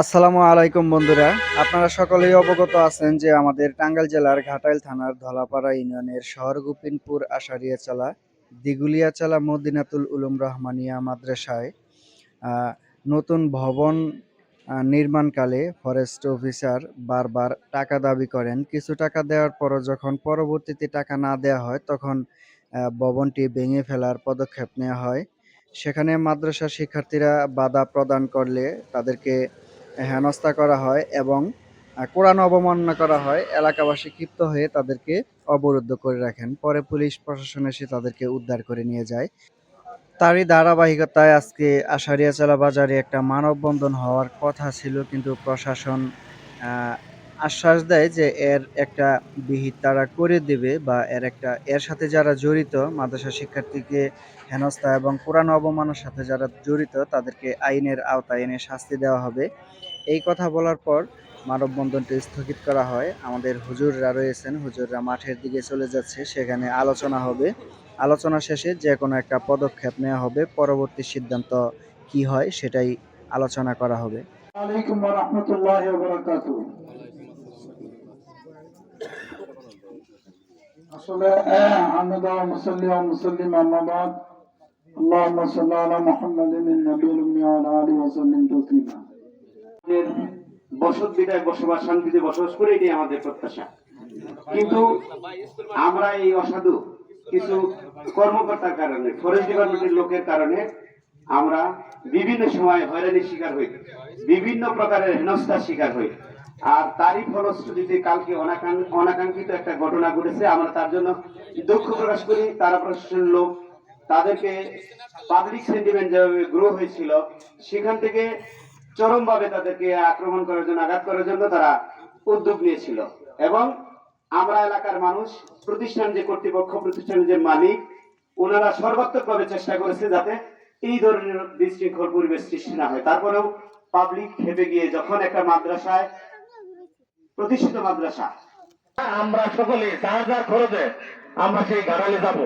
আসসালামু আলাইকুম বন্ধুরা। আপনারা সকলেই অবগত আছেন যে আমাদের টাঙ্গাইল জেলার ঘাটাইল থানার ধলাপাড়া ইউনিয়নের শহর গোপিনপুর আশারিয়াচালা, দিগুলিয়াচালা মদিনাতুল উলুম রহমানিয়া মাদ্রাসায় নতুন ভবন নির্মাণকালে ফরেস্ট অফিসার বারবার টাকা দাবি করেন। কিছু টাকা দেওয়ার পরও যখন পরবর্তীতে টাকা না দেওয়া হয়, তখন ভবনটি ভেঙে ফেলার পদক্ষেপ নেওয়া হয়। সেখানে মাদ্রাসা শিক্ষার্থীরা বাধা প্রদান করলে তাদেরকে হেনস্থা করা হয় এবং কোরআন অবমাননা করা হয়, এলাকাবাসী ক্ষিপ্ত হয়ে তাদেরকে অবরুদ্ধ করে রাখেন। পরে পুলিশ প্রশাসন এসে তাদেরকে উদ্ধার করে নিয়ে যায়। তারই ধারাবাহিকতায় আজকে আশারিয়াচালা বাজারে একটা মানববন্ধন হওয়ার কথা ছিল, কিন্তু প্রশাসন আশ্বাস দেয় যে এর একটা বিহিত তারা করে দেবে বা এর একটা, এর সাথে যারা জড়িত, মাদ্রাসা শিক্ষার্থীকে হেনস্থা এবং কোরআন অবমানের সাথে যারা জড়িত, তাদেরকে আইনের আওতায় এনে শাস্তি দেওয়া হবে। এই কথা বলার পর মানববন্ধনটি স্থগিত করা হয়। আমাদের হুজুররা রয়েছেন, হুজুররা মাঠের দিকে চলে যাচ্ছে, সেখানে আলোচনা হবে। আলোচনা শেষে যে কোনো একটা পদক্ষেপ নেওয়া হবে। পরবর্তী সিদ্ধান্ত কি হয় সেটাই আলোচনা করা হবে। আলাইকুম الله وبركاته আসলে আহমদ মুসল্লি মুসল্লিম আহমদ اللهم صل على محمد النبي الأمي وعلى آله وسلم تسليما আমাদের বসত বিদায় বসবাস শান্তিতে বসবাস করে এটাই আমাদের প্রত্যাশা কিন্তু আমরা এই অসাধু কিছু কর্মকর্তার কারণে ফরেস্ট ডিপার্টমেন্টের লোকের কারণে আমরা বিভিন্ন সময় হয়রানির শিকার হই বিভিন্ন প্রকারের হেনস্থার শিকার হই আর তারই ফলশ্রুতিতে কালকে অনাকাঙ্ক্ষিত একটা ঘটনা ঘটেছে। আমরা তার জন্য দুঃখ প্রকাশ করি। তারা প্রশাসনের লোক তাদেরকে পাবলিক সেন্টিমেন্ট যেভাবে গ্রো হয়েছিল, সেখান থেকে চরমভাবে তাদেরকে আক্রমণ করার জন্য, আঘাত করার জন্য তারা উদ্যোগ নিয়েছিল। এবং আমরা এলাকার মানুষ, প্রতিষ্ঠান যে কর্তৃপক্ষ, প্রতিষ্ঠানের যে মালিক, ওনারা সর্বাত্মকভাবে চেষ্টা করেছে যাতে এই ধরনের বিশৃঙ্খল পরিবেশ সৃষ্টি না হয়। তারপরেও পাবলিক খেপে গিয়ে যখন একটা মাদ্রাসায় প্রতিষ্ঠিত মাদ্রাসা। আমরা সকলে যার যার খরচে আমরা সেই গাড়ালে যাব।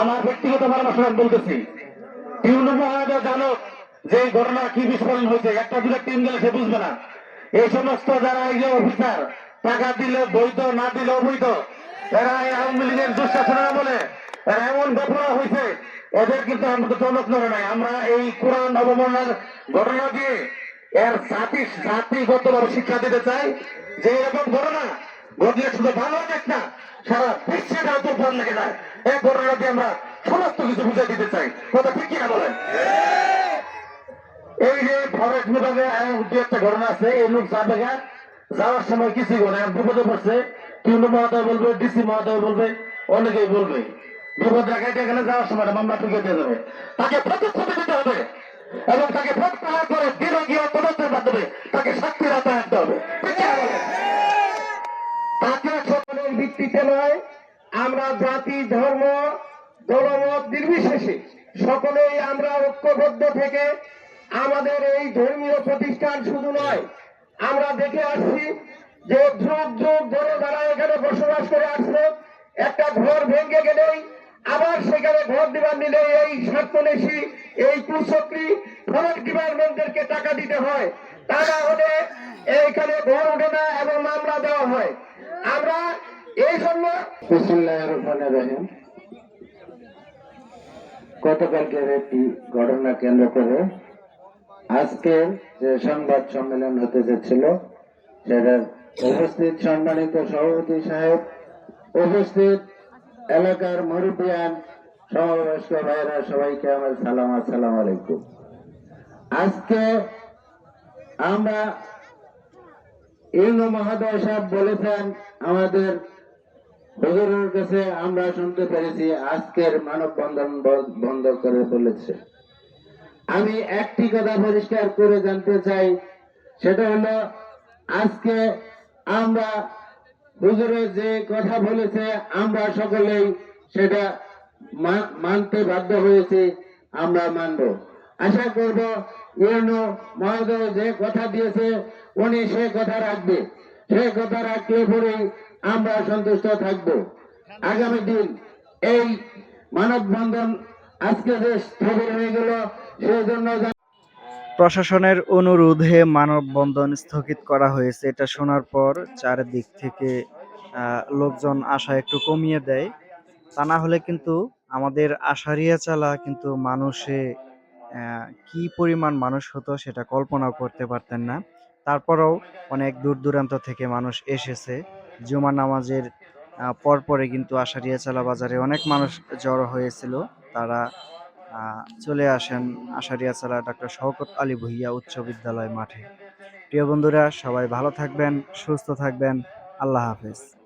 আমার ব্যক্তিগত পরামর্শ বলতেছি টিউনু মহারাজা জানো যে ঘটনা কি বিস্ফোরণ হয়েছে। একটা দুটা টিম গেলে সে বুঝবে না। এই সমস্ত যারা এই যে অফিসার, টাকা দিলে বৈধ, না দিলে অবৈধ, এরা এই আওয়ামী লীগের দুঃশাসনের বলে এরা এমন ঘটনা হয়েছে, এদের কিন্তু আমরা চমক নড়ে নাই। আমরা এই কোরআন অবমাননার ঘটনা দিয়ে এর জাতি জাতিগতভাবে শিক্ষা দিতে চাই যে এরকম ঘটনা ঘটলে শুধু বাংলাদেশ না, সারা বিশ্বে না তুফান লেগে যায় এই ঘটনা দিয়ে আমরা সমস্ত কিছু বুঝে দিতে চাই। কথা ঠিক কিনা বলেন? এই যে ফরেস্ট বিভাগে দু একটা ঘটনা আছে, এই লোক যাবে যাওয়ার সময় কিছু ঘটনা বিপদে পড়ছে। কিন্তু মহোদয় বলবে, ডিসি মহোদয় বলবে, অনেকেই বলবে। বিপদ দেখাইতে গেলে যাওয়ার সময় মামলা ঠুকে দিয়ে যাবে। তাকে প্রতিশ্রুতি দিতে হবে। এবং তাকে প্রত্যাহার করে বিভাগীয় তদন্তের মাধ্যমে তাকে আওতায় আনতে হবে? তাকে সকলের ভিত্তিতে নয়, আমরা জাতি, ধর্ম নির্বিশেষে সকলেই আমরা ঐক্যবদ্ধ থেকে আমাদের এই ধর্মীয় প্রতিষ্ঠান শুধু নয়, আমরা দেখে আসছি যে যুগ যুগ ধরে যারা এখানে বসবাস করে একটা ঘর ভেঙে গেলেই আবার সেখানে ঘর দিবার নিলে এই স্বার্থনেশী এই কুচক্রি ফরেস্ট ডিপার্টমেন্টদেরকে টাকা দিতে হয়। তা না হলে এইখানে ঘর ওঠে না এবং মামলা দেওয়া হয়। আমরা এই জন্য গতকালকের একটি ঘটনা কেন্দ্র করে আজকে যে সংবাদ সম্মেলন হতে যাচ্ছিল সেটার উপস্থিত সম্মানিত সভাপতি সাহেব, উপস্থিত এলাকার মুরব্বিয়ান সমবয়স্ক ভাইরা সবাইকে আমার সালাম, আসসালাম আলাইকুম। আজকে আমরা বলেছেন, আমাদের কাছে আমরা শুনতে পেরেছি, আজকের মানববন্ধন বন্ধ করে বলেছে আমি একটি কথা পরিষ্কার করে জানতে চাই, সেটা হলো, আজকে আমরা হুজুরে যে কথা বলেছে, আমরা সকলেই সেটা মানতে বাধ্য হয়েছি, আমরা মানব। আশা করব, ইউনো মহোদয় যে কথা দিয়েছে, উনি সে কথা রাখবে। সে কথা রাখলে পরেই আমরা সন্তুষ্ট থাকব। আগামী দিন এই মানববন্ধন আজকে যে স্থগিত হয়ে গেল সেই জন্য প্রশাসনের অনুরোধে মানববন্ধন স্থগিত করা হয়েছে। এটা শোনার পর চারিদিক থেকে লোকজন আসা একটু কমিয়ে দেয়। তা না হলে কিন্তু আমাদের আশারিয়া চালা কিন্তু মানুষে কি পরিমাণ মানুষ হতো সেটা কল্পনাও করতে পারতেন না। তারপরেও অনেক দূর দূরান্ত থেকে মানুষ এসেছে। জুমা নামাজের পরপরে কিন্তু আশারিয়া চালা বাজারে অনেক মানুষ জড়ো হয়েছিল। তারা চলে আসেন আশারিয়া চালা ডক্টর শওকত আলী ভুইয়া উচ্চ বিদ্যালয় মাঠে। প্রিয় বন্ধুরা, সবাই ভালো থাকবেন, সুস্থ থাকবেন। আল্লাহ হাফেজ।